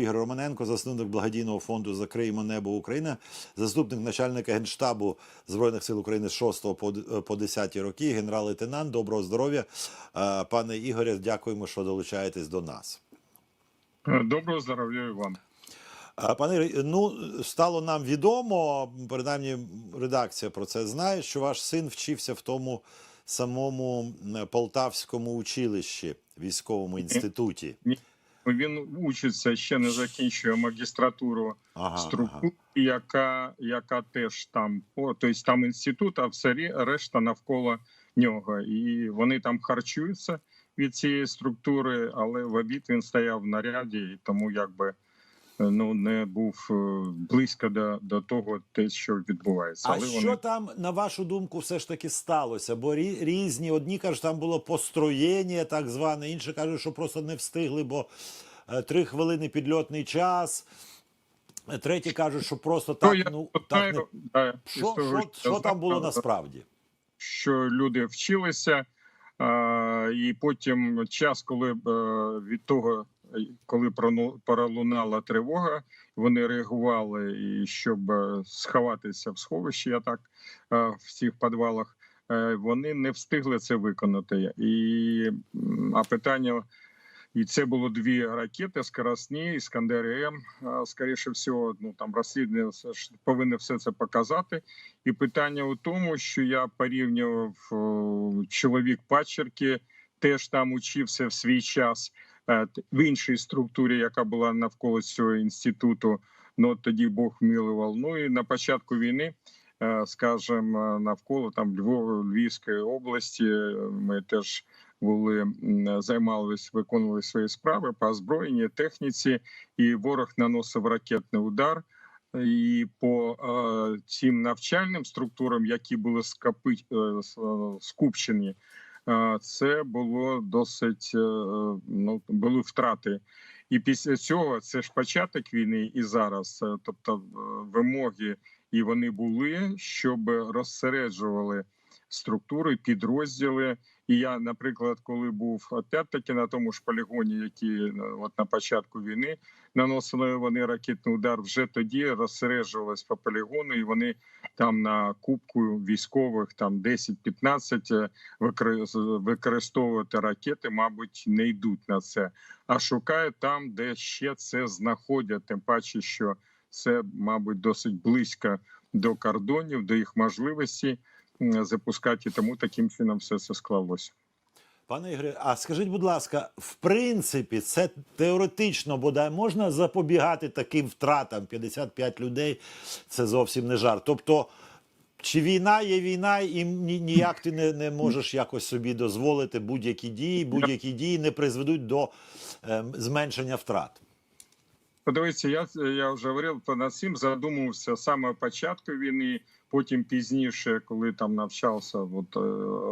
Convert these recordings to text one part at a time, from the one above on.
Ігор Романенко, засновник благодійного фонду Закриємо небо Україна, заступник начальника генштабу Збройних сил України з 6 по по 10 роки, генерал-лейтенант. Доброго здоров'я, Е, пане Ігоре. Дякуємо, що долучаєтесь до нас. Доброго здоров'я і вам. Е, Пане Ігоре, ну стало нам відомо, принаймні редакція про це знає, що ваш син вчився в тому самому Полтавському училищі, військовому інституті. Він учиться ще не закінчує магістратуру Ага, структури, яка, яка теж там о, тобто там інститут, а все решта навколо нього. І вони там харчуються від цієї структури, але в обід він стояв в наряді, і тому якби ну не був е, близько до, до того, те, що відбувається. А але що там, на вашу думку, все ж таки сталося? Бо різні, одні кажуть, там було построєння, так зване, інші кажуть, що просто не встигли, бо е, три хвилини підльотний час. Е, Треті кажуть, що просто так, я ну так не да, що, історію що, що там було насправді? що люди вчилися, а, і потім час, коли е, від того, коли пролунала тривога, вони реагували і щоб е, сховатися в сховищі, я так е, в цих підвалах. е, Вони не встигли це виконати, і а питання і це було дві ракети скоростні, Іскандер М. Скоріше всього, ну там розслідування повинні все це показати. І питання у тому, що я порівнював чоловік Пачерки, теж там учився в свій час в іншій структурі, яка була навколо цього інституту. Ну тоді Бог милував. Ну і на початку війни. е, Скажімо, навколо там Львова, Львівської області е, ми теж були займалися, виконували свої справи по озброєнні, техніці, і ворог наносив ракетний удар. І по е, цим навчальним структурам, які були скопи, е, е, скупчені, е, це було досить е, ну були втрати. І після цього це ж початок війни, і зараз, е, тобто е, вимоги, і вони були, щоб розсереджували структури, підрозділи. І я, наприклад, коли був опять-таки на тому ж полігоні, який е, от на початку війни наносили вони ракетний удар, вже тоді розсереджувались по полігону, і вони там на кубку військових там 10-15 е, використовувати ракети, мабуть, не йдуть на це, а шукають там, де ще це знаходять. Тим паче, що це, мабуть, досить близько до кордонів, до їх можливості запускати. Тому таким чином все це склалося. Пане Ігоре, а скажіть, будь ласка, в принципі, це теоретично бодай можна запобігати таким втратам? 55 людей це зовсім не жарт. Тобто, чи війна є війна, і ні- ніяк ти не, не можеш якось собі дозволити будь-які дії, будь-які дії не призведуть до ем, зменшення втрат. Подивіться, я я вже говорив над цим, задумувався саме початку війни, потім пізніше, коли там навчався от, е,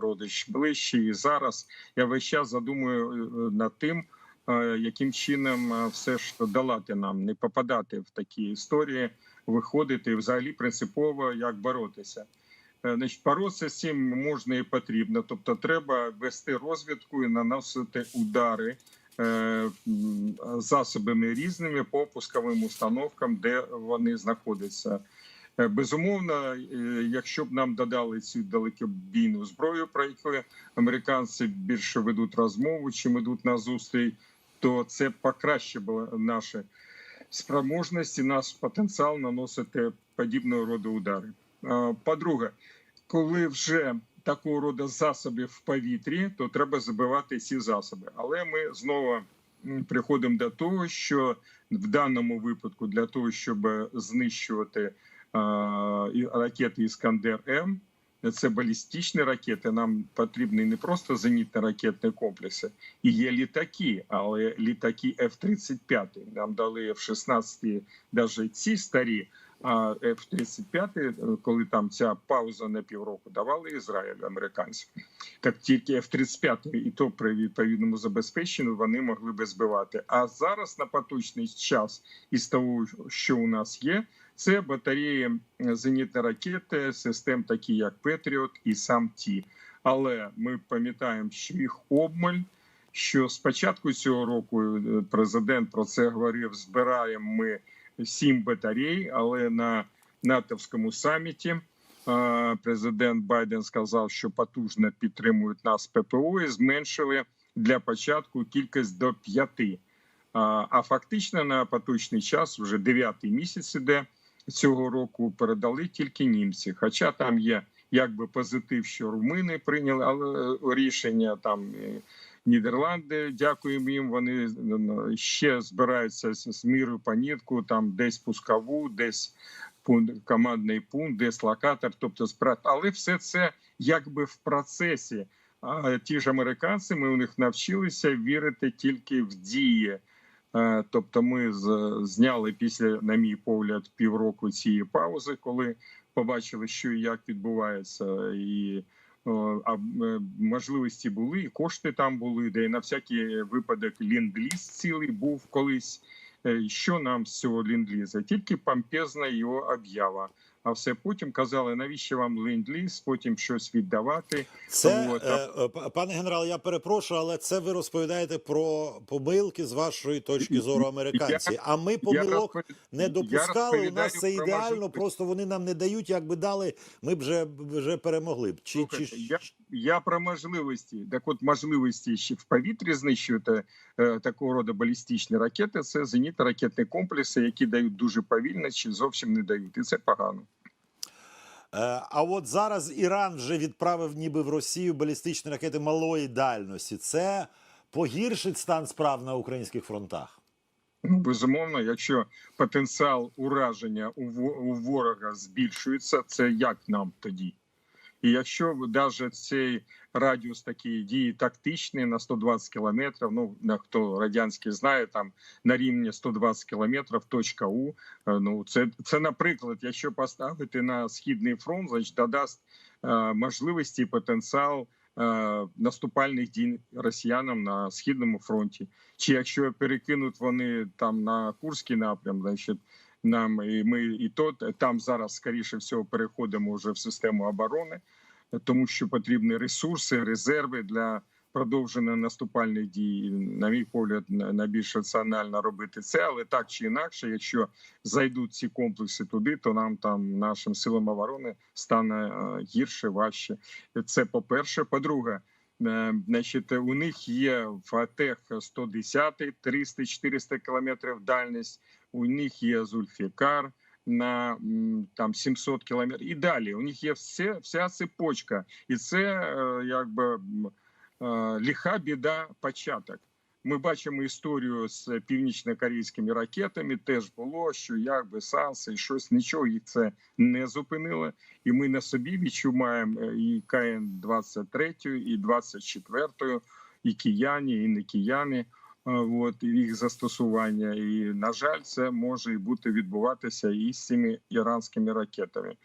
родич ближче, і зараз я весь час задумую е, над тим, е, яким чином все ж долати нам, не попадати в такі історії, виходити взагалі принципово як боротися. Значить, боротися з цим можна і потрібно. Тобто, треба вести розвідку і наносити удари засобами різними по пусковим установкам, де вони знаходяться. Е, Безумовно, е, якщо б нам додали цю далекобійну зброю, про яку американці більше ведуть розмову, чим йдуть на зустріч, то це покращило наші спроможності, наш потенціал наносити подібного роду удари. Е, По-друге, коли вже такого роду засоби в повітрі, то треба забивати ці засоби. Але ми знову приходимо до того, що в даному випадку для того, щоб знищувати ракети Іскандер М. Це балістичні ракети. Нам потрібні не просто зенітно ракетні комплекси, і є літаки, але літаки F-35. Нам дали F-16, навіть ці старі. А F-35, коли там ця пауза на півроку давали Ізраїлю американцям, так тільки F-35 і то при відповідному забезпеченню вони могли би збивати. А зараз на поточний час із того, що у нас є, це батареї зенітної ракети, систем такі як Петріот і сам ті. Але ми пам'ятаємо, що їх обмаль. що з початку цього року е, президент про це говорив: збираємо ми сім батарей, але на натовському саміті е, президент Байден сказав, що потужно підтримують нас ППО і зменшили для початку кількість до п'яти. А, фактично на поточний час, вже дев'ятий місяць іде цього року, передали тільки німці. Хоча там є якби позитив, що румини прийняли, але е, рішення там. Нідерланди, дякуємо їм. Вони е, ще збираються з мірою по нітку, там десь пускову, десь пункт, командний пункт, десь локатор. Тобто спра- але все це якби в процесі. А ті ж американці, ми у них навчилися вірити тільки в дії. Е, Тобто, ми зняли після, на мій погляд, півроку цієї паузи, коли побачили, що і як відбувається, і а е, можливості були, і кошти там були, де на всякий випадок ліндліз цілий був колись. Е, Що нам з цього ліндліза? Тільки помпезна його об'ява. А все потім казали, навіщо вам ленд-ліз, потім щось віддавати. Це Вот, е, е, пане генерал, я перепрошую, але це ви розповідаєте про помилки з вашої точки зору американців. А ми помилок розповід- не допускали. У нас це ідеально. Просто вони нам не дають. Якби дали, ми б вже вже перемогли б. Чи, Слухайте, чи я, я про можливості. Так от можливості ще в повітрі знищувати е, такого роду балістичні ракети. Це зенітно ракетні комплекси, які дають дуже повільно чи зовсім не дають, і це погано. Е, А от зараз Іран вже відправив ніби в Росію балістичні ракети малої дальності. Це погіршить стан справ на українських фронтах. Ну, безумовно, якщо потенціал ураження у ворога збільшується, це як нам тоді? І якщо навіть цей радіус такий дії тактичний на 120 кілометрів, ну хто радянський знає, там на рівні 120 кілометрів, точка У. е, Ну це, це, наприклад, якщо поставити на східний фронт, значить додасть е, можливості і потенціал е, наступальних дій росіянам на східному фронті. Чи якщо перекинуть вони там на Курський напрям, значить нам і ми і то там зараз скоріше всього переходимо вже в систему оборони, тому що потрібні ресурси, резерви для продовження наступальних дій. На мій погляд, найбільш раціонально робити це, але так чи інакше, якщо зайдуть ці комплекси туди, то нам там нашим силам оборони стане е, гірше, важче. Це по перше. По-друге, Е, Значить, у них є в АТЕХ 110, 300-400 кілометрів дальність. У них є Зульфікар на там 700 кілометрів і далі. У них є все, вся цепочка, і це е, якби е, ліха біда початок. Ми бачимо історію з північно-корейськими ракетами. Теж було, що якби санкції, щось нічого їх це не зупинило. І ми на собі відчуваємо е, і КН 23 і 24 і кияні, і не кияни. Е, От їх застосування, і на жаль, це може і бути відбуватися і з цими іранськими ракетами.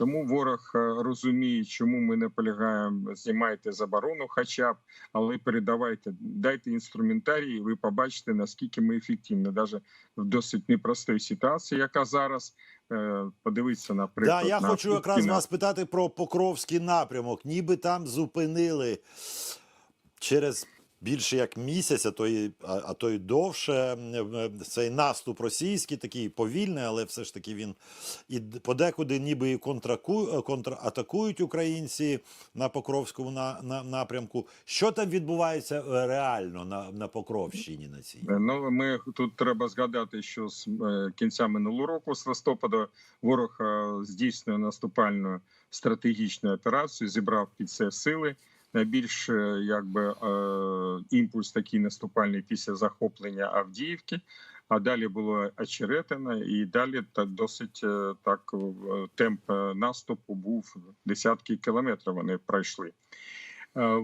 Тому ворог е, розуміє, чому ми наполягаємо, знімайте заборону, хоча б, але передавайте, дайте інструментарій, і ви побачите наскільки ми ефективні, навіть в досить непростій ситуації, яка зараз е, подивитися наприклад. Да, я на хочу якраз вас питати про Покровський напрямок. Ніби там зупинили через більше як місяць, а то й, а, а то й довше. Цей наступ російський, такий повільний, але все ж таки він і подекуди ніби і контраку, е, контратакують українці на Покровському на, на, напрямку. Що там відбувається е, реально на, на Покровщині на цій? Е, Ну ми тут треба згадати, що з кінця минулого року, з листопада, ворог здійснює наступальну стратегічну операцію, зібрав під це сили. Найбільш е, якби е, імпульс такий наступальний після захоплення Авдіївки. А далі було очеретина, і далі та досить е, так е, темп наступу був десятки кілометрів. Вони пройшли.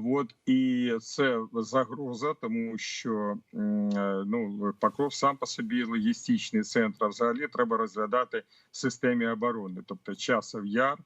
От і це загроза, тому що ну Покров сам по собі логістичний центр. а Взагалі треба розглядати в системі оборони, тобто Часов Яр,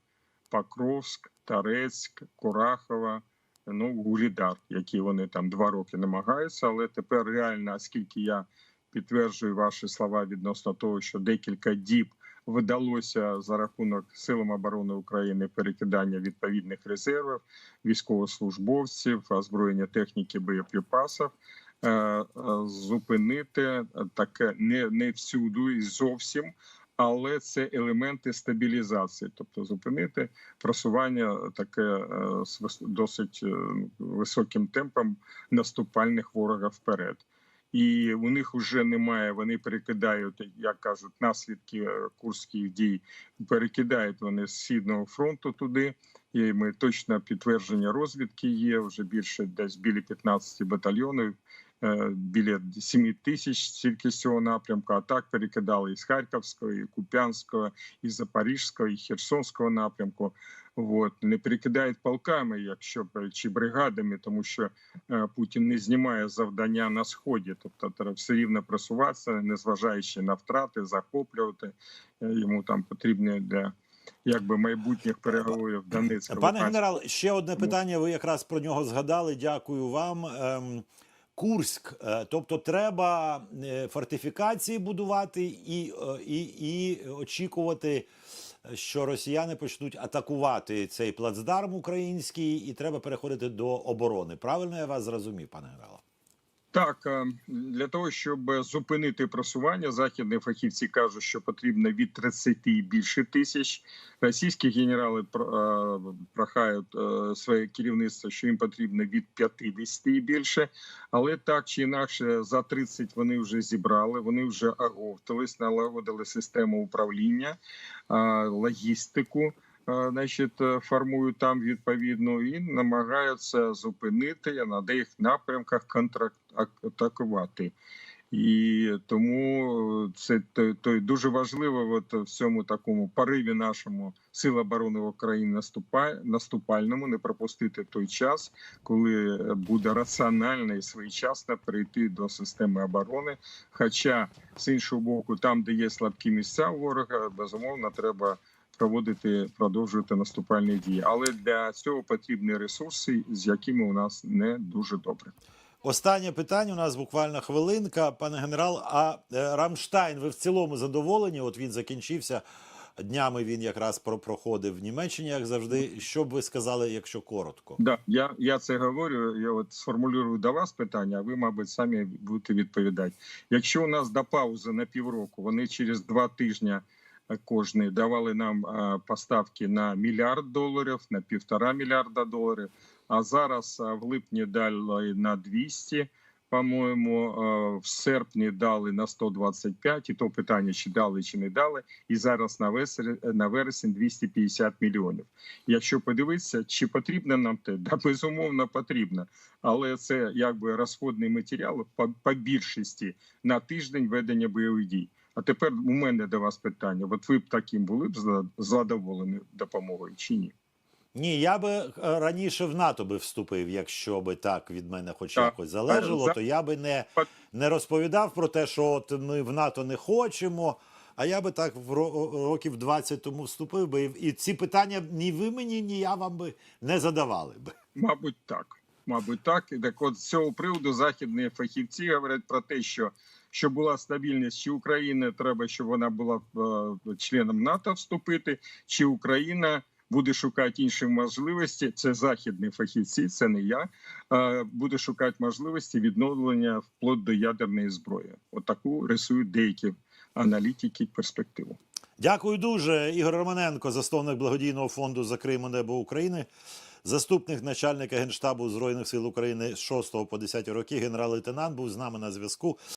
Покровськ, Тарецьк, Курахова, ну Гулідар, які вони там два роки намагаються. Але тепер реально, оскільки я підтверджую ваші слова відносно того, що декілька діб вдалося за рахунок силам оборони України перекидання відповідних резервів, військовослужбовців, озброєння техніки, боєприпасів. е, е, Зупинити таке не, не всюди і зовсім, але це елементи стабілізації, тобто зупинити просування таке е, з досить е, високим темпом наступальних ворога вперед. І у них вже немає. Вони перекидають, як кажуть, наслідки е, курських дій. Перекидають вони з східного фронту туди. І ми точно підтвердження розвідки є вже більше десь біля 15 батальйонів. Е, Біля 7 тисяч тільки з цього напрямку. А так перекидали із Харківського, і Куп'янського, і Запорізького, і Херсонського напрямку. От не перекидають полками, якщо чи бригадами, тому що е, Путін не знімає завдання на сході, тобто треба все рівно просуватися, незважаючи на втрати, захоплювати Е, йому там потрібні для якби майбутніх переговорів Донецька. Пане генерал, ще одне питання. Ви якраз про нього згадали. Дякую вам. Курськ, Е, тобто треба е, фортифікації будувати і, е, і, і очікувати, що росіяни почнуть атакувати цей плацдарм український, і треба переходити до оборони. Правильно я вас зрозумів, пане генерале? Так, е, для того, щоб зупинити просування, західні фахівці кажуть, що потрібно від 30 і більше тисяч. Російські генерали е, прохають е, своє керівництво, що їм потрібно від 50 і більше. Але так чи інакше, за 30 вони вже зібрали, вони вже оговтались, налагодили систему управління, логістику. Е, Значить, е, формують там відповідно і намагаються зупинити на деяких напрямках контратакувати. І тому е, це то, то дуже важливо от в цьому такому пориві нашому Сил оборони України наступає наступальному, не пропустити той час, коли буде раціонально і своєчасно перейти до системи оборони. Хоча з іншого боку, там, де є слабкі місця ворога, безумовно, треба проводити, продовжувати наступальні дії. Але для цього потрібні ресурси, з якими у нас не дуже добре. Останнє питання. У нас буквально хвилинка, пане генерал. А е, Рамштайн, ви в цілому задоволені? От він закінчився днями. Він якраз про проходив в Німеччині, як завжди. Що б ви сказали, якщо коротко? Да, я, я це говорю. Я от сформулюю до вас питання, а ви, мабуть, самі будете відповідати. Якщо у нас до паузи на півроку, вони через два тижні кожний давали нам поставки на мільярд доларів, на півтора мільярда доларів. А зараз в липні дали на 200, по-моєму, в серпні дали на 125, і то питання, чи дали, чи не дали. І зараз на вересень, на вересень 250 мільйонів. Якщо подивитися, чи потрібно нам те, да безумовно потрібно, але це якби розходний матеріал по, по більшості на тиждень ведення бойових дій. А тепер у мене до вас питання: от ви б таким були б задоволені допомогою чи ні? Ні, я би е, раніше в НАТО би вступив, якщо би так від мене хоч Так. якось залежало, За- то я би не, не розповідав про те, що от ми в НАТО не хочемо. А я би так в ро- років 20 тому вступив би, і ці питання ні ви мені, ні я вам би не задавали би. Мабуть, так. Мабуть, так. І так от з цього приводу західні фахівці говорять про те, що щоб була стабільність, чи Україна треба, щоб вона була е, членом НАТО вступити, чи Україна буде шукати інші можливості. Це західні фахівці, це не я. Буде шукати можливості відновлення вплоть до ядерної зброї. Отаку рисують деякі аналітики перспективу. Дякую дуже. Ігор Романенко, засновник благодійного фонду за Крим небо України, заступник начальника генштабу Збройних сил України з 6 по 10 роки, генерал-лейтенант був з нами на зв'язку.